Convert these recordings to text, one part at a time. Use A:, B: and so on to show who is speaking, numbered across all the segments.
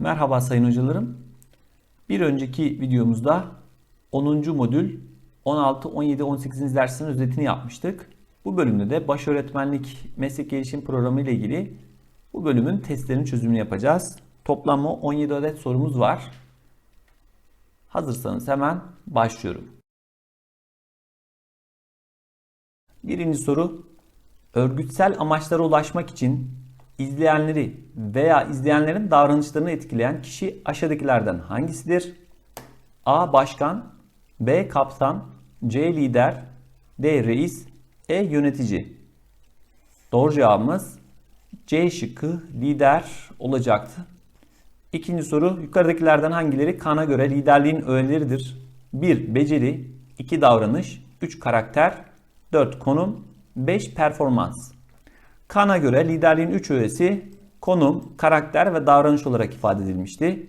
A: Merhaba sayın hocalarım. Bir önceki videomuzda 10. modül 16, 17, 18. dersinin özetini yapmıştık. Bu bölümde de baş öğretmenlik meslek gelişim programı ile ilgili bu bölümün testlerin çözümünü yapacağız. Toplamda 17 adet sorumuz var. Hazırsanız hemen başlıyorum. Birinci soru. Örgütsel amaçlara ulaşmak için izleyenleri veya izleyenlerin davranışlarını etkileyen kişi aşağıdakilerden hangisidir? A. Başkan B. Kaptan C. Lider D. Reis E. Yönetici Doğru cevabımız C şıkkı lider olacaktı. İkinci soru yukarıdakilerden hangileri kana göre liderliğin öğeleridir? 1. Beceri 2. Davranış 3. Karakter 4. Konum 5. Performans Kana göre liderliğin 3 öğesi konum, karakter ve davranış olarak ifade edilmişti.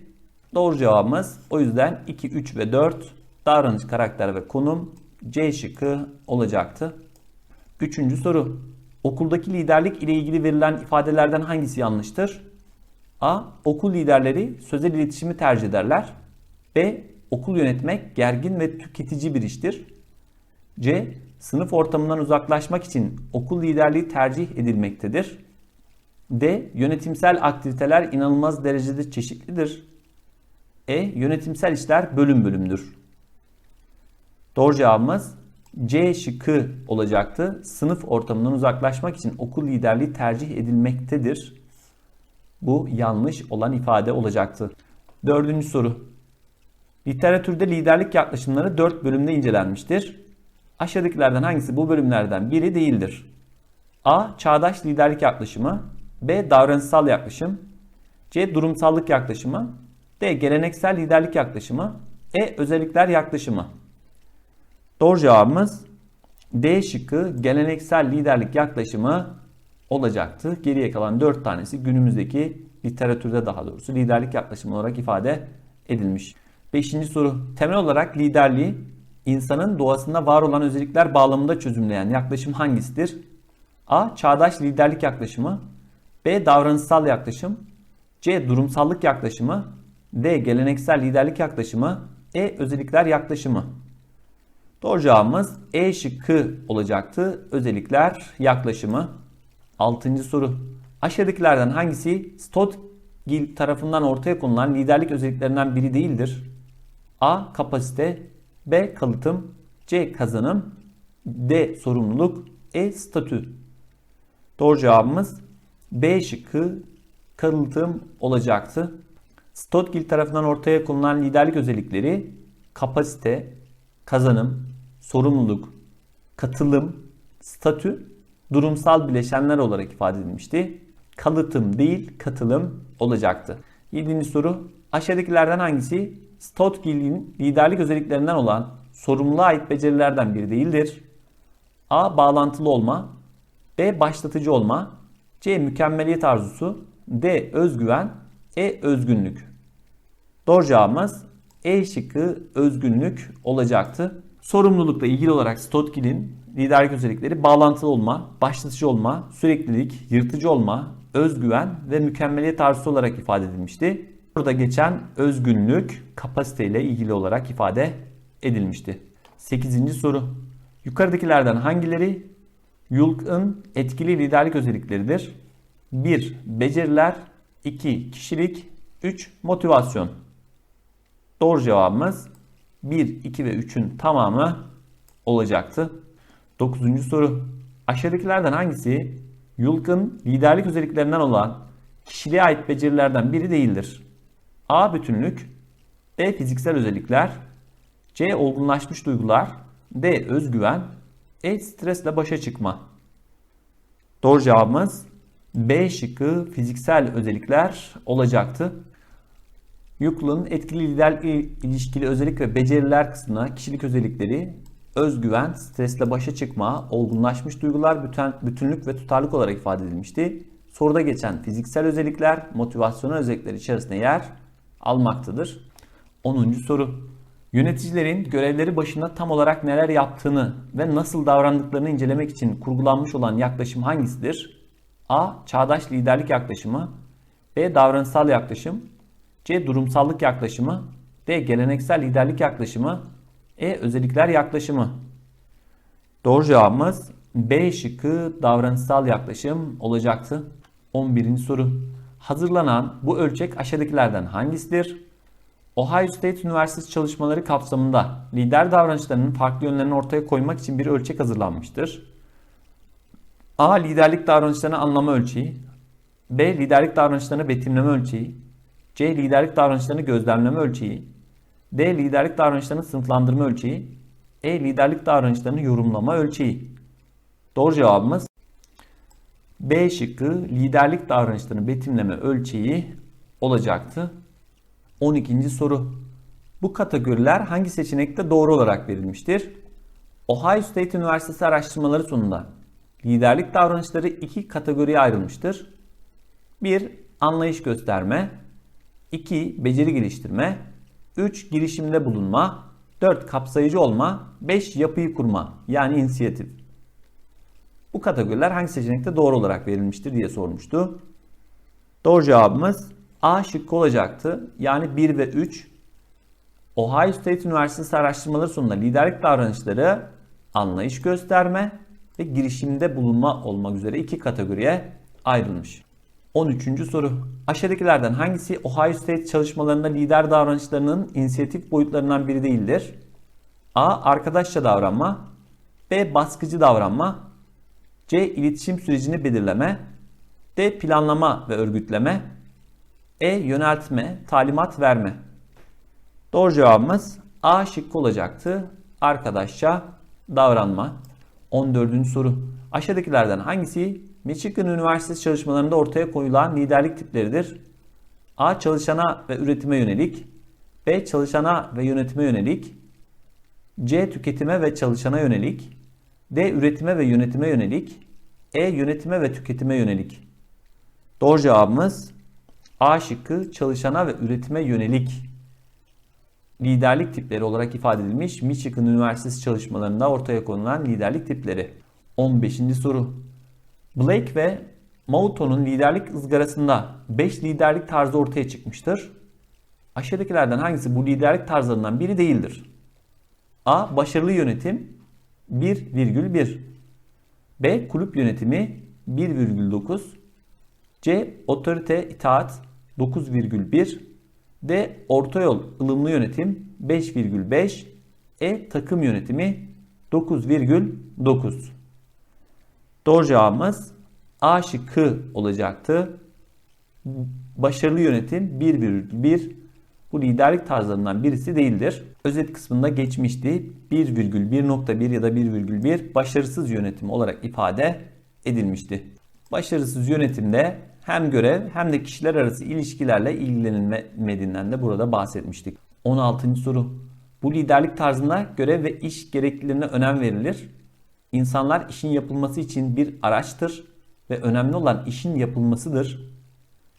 A: Doğru cevabımız o yüzden 2, 3 ve 4 davranış, karakter ve konum C şıkkı olacaktı. Üçüncü soru. Okuldaki liderlik ile ilgili verilen ifadelerden hangisi yanlıştır? A. Okul liderleri sözel iletişimi tercih ederler. B. Okul yönetmek gergin ve tüketici bir iştir. C. Sınıf ortamından uzaklaşmak için okul liderliği tercih edilmektedir. D. Yönetimsel aktiviteler inanılmaz derecede çeşitlidir. E. Yönetimsel işler bölüm bölümdür. Doğru cevabımız C şıkkı olacaktı. Sınıf ortamından uzaklaşmak için okul liderliği tercih edilmektedir. Bu yanlış olan ifade olacaktı. Dördüncü soru. Literatürde liderlik yaklaşımları dört bölümde incelenmiştir. Aşağıdakilerden hangisi bu bölümlerden biri değildir? A. Çağdaş liderlik yaklaşımı B. Davranışsal yaklaşım C. Durumsallık yaklaşımı D. Geleneksel liderlik yaklaşımı E. Özellikler yaklaşımı Doğru cevabımız D şıkkı geleneksel liderlik yaklaşımı olacaktı. Geriye kalan 4 tanesi günümüzdeki literatürde daha doğrusu liderlik yaklaşımı olarak ifade edilmiş. Beşinci soru. Temel olarak liderliği insanın doğasında var olan özellikler bağlamında çözümleyen yaklaşım hangisidir? A. Çağdaş liderlik yaklaşımı B. Davranışsal yaklaşım C. Durumsallık yaklaşımı D. Geleneksel liderlik yaklaşımı E. Özellikler yaklaşımı Doğru cevabımız E şıkkı olacaktı. Özellikler yaklaşımı. Altıncı soru. Aşağıdakilerden hangisi Stotgil tarafından ortaya konulan liderlik özelliklerinden biri değildir? A. Kapasite B. Kalıtım C. Kazanım D. Sorumluluk E. Statü Doğru cevabımız B şıkkı kalıtım olacaktı. Stotgil tarafından ortaya konulan liderlik özellikleri kapasite, kazanım, sorumluluk, katılım, statü, durumsal bileşenler olarak ifade edilmişti. Kalıtım değil, katılım olacaktı. Yedinci soru. Aşağıdakilerden hangisi Stotgil'in liderlik özelliklerinden olan sorumluluğa ait becerilerden biri değildir? A. Bağlantılı olma B. Başlatıcı olma C. Mükemmeliyet arzusu D. Özgüven E. Özgünlük Doğru cevabımız E şıkkı özgünlük olacaktı. Sorumlulukla ilgili olarak Stotgil'in liderlik özellikleri bağlantılı olma, başlatıcı olma, süreklilik, yırtıcı olma, özgüven ve mükemmeliyet arzusu olarak ifade edilmişti. Burada geçen özgünlük kapasiteyle ilgili olarak ifade edilmişti. 8. soru. Yukarıdakilerden hangileri Yulk'ın etkili liderlik özellikleridir? 1. Beceriler 2. Kişilik 3. Motivasyon Doğru cevabımız 1, 2 ve 3'ün tamamı olacaktı. 9. soru. Aşağıdakilerden hangisi Yulk'ın liderlik özelliklerinden olan kişiliğe ait becerilerden biri değildir? A. Bütünlük B. Fiziksel özellikler C. Olgunlaşmış duygular D. Özgüven E. Stresle başa çıkma Doğru cevabımız B şıkkı fiziksel özellikler olacaktı. Yuklun etkili liderlik ilişkili özellik ve beceriler kısmına kişilik özellikleri özgüven, stresle başa çıkma, olgunlaşmış duygular, bütün, bütünlük ve tutarlık olarak ifade edilmişti. Soruda geçen fiziksel özellikler motivasyonel özellikler içerisinde yer almaktadır. 10. soru. Yöneticilerin görevleri başında tam olarak neler yaptığını ve nasıl davrandıklarını incelemek için kurgulanmış olan yaklaşım hangisidir? A. Çağdaş liderlik yaklaşımı B. Davranışsal yaklaşım C. Durumsallık yaklaşımı D. Geleneksel liderlik yaklaşımı E. Özellikler yaklaşımı Doğru cevabımız B şıkkı davranışsal yaklaşım olacaktı. 11. soru. Hazırlanan bu ölçek aşağıdakilerden hangisidir? Ohio State Üniversitesi çalışmaları kapsamında lider davranışlarının farklı yönlerini ortaya koymak için bir ölçek hazırlanmıştır. A. Liderlik davranışlarını anlama ölçeği. B. Liderlik davranışlarını betimleme ölçeği. C. Liderlik davranışlarını gözlemleme ölçeği. D. Liderlik davranışlarını sınıflandırma ölçeği. E. Liderlik davranışlarını yorumlama ölçeği. Doğru cevabımız B şıkkı liderlik davranışlarını betimleme ölçeği olacaktı. 12. soru. Bu kategoriler hangi seçenekte doğru olarak verilmiştir? Ohio State Üniversitesi araştırmaları sonunda liderlik davranışları iki kategoriye ayrılmıştır. 1. Anlayış gösterme 2. Beceri geliştirme 3. Girişimde bulunma 4. Kapsayıcı olma 5. Yapıyı kurma yani inisiyatif. Kategoriler hangi seçenekte doğru olarak verilmiştir diye sormuştu. Doğru cevabımız A şıkkı olacaktı. Yani 1 ve 3 Ohio State Üniversitesi araştırmaları sonunda liderlik davranışları anlayış gösterme ve girişimde bulunma olmak üzere iki kategoriye ayrılmış. 13. soru. Aşağıdakilerden hangisi Ohio State çalışmalarında lider davranışlarının inisiyatif boyutlarından biri değildir? A. Arkadaşça davranma B. Baskıcı davranma C. iletişim sürecini belirleme D. Planlama ve örgütleme E. Yöneltme, talimat verme Doğru cevabımız A şıkkı olacaktı. Arkadaşça davranma. 14. soru. Aşağıdakilerden hangisi Michigan Üniversitesi çalışmalarında ortaya koyulan liderlik tipleridir? A. Çalışana ve üretime yönelik. B. Çalışana ve yönetime yönelik. C. Tüketime ve çalışana yönelik. D. Üretime ve yönetime yönelik. E. Yönetime ve tüketime yönelik. Doğru cevabımız A şıkkı çalışana ve üretime yönelik liderlik tipleri olarak ifade edilmiş Michigan Üniversitesi çalışmalarında ortaya konulan liderlik tipleri. 15. soru. Blake ve Mouton'un liderlik ızgarasında 5 liderlik tarzı ortaya çıkmıştır. Aşağıdakilerden hangisi bu liderlik tarzlarından biri değildir? A. Başarılı yönetim 1,1 B. Kulüp yönetimi 1,9 C. Otorite itaat 9,1 D. Orta yol ılımlı yönetim 5,5 E. Takım yönetimi 9,9 Doğru cevabımız A şıkkı olacaktı. Başarılı yönetim 1,1 bu liderlik tarzlarından birisi değildir. Özet kısmında geçmişti. 1,1.1 ya da 1,1 başarısız yönetim olarak ifade edilmişti. Başarısız yönetimde hem görev hem de kişiler arası ilişkilerle ilgilenilmediğinden de burada bahsetmiştik. 16. soru. Bu liderlik tarzında görev ve iş gerekliliklerine önem verilir. İnsanlar işin yapılması için bir araçtır ve önemli olan işin yapılmasıdır.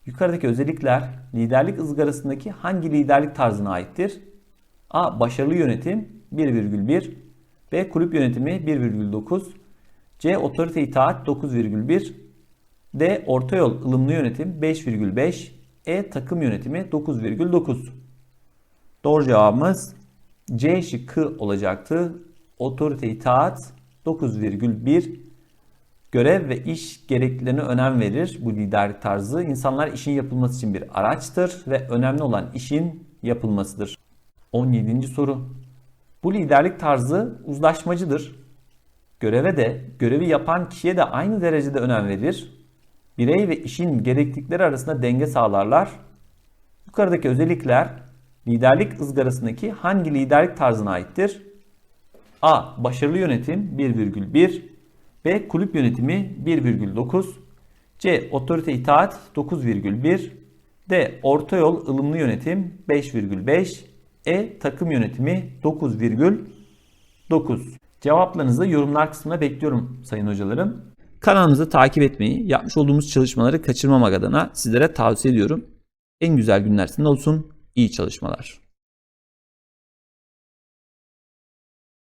A: Yukarıdaki özellikler liderlik ızgarasındaki hangi liderlik tarzına aittir? A. Başarılı yönetim 1,1 B. Kulüp yönetimi 1,9 C. Otorite itaat 9,1 D. Orta yol ılımlı yönetim 5,5 E. Takım yönetimi 9,9 Doğru cevabımız C şıkkı olacaktı. Otorite itaat 9,1 Görev ve iş gereklilerine önem verir bu liderlik tarzı. İnsanlar işin yapılması için bir araçtır ve önemli olan işin yapılmasıdır. 17. soru. Bu liderlik tarzı uzlaşmacıdır. Göreve de, görevi yapan kişiye de aynı derecede önem verir. Birey ve işin gereklilikleri arasında denge sağlarlar. Yukarıdaki özellikler liderlik ızgarasındaki hangi liderlik tarzına aittir? A. Başarılı yönetim 1,1 B. Kulüp yönetimi 1,9 C. Otorite itaat 9,1 D. Orta yol ılımlı yönetim 5,5 E. Takım yönetimi 9,9 Cevaplarınızı yorumlar kısmına bekliyorum sayın hocalarım. Kanalımızı takip etmeyi, yapmış olduğumuz çalışmaları kaçırmamak adına sizlere tavsiye ediyorum. En güzel günler sizin olsun. İyi çalışmalar.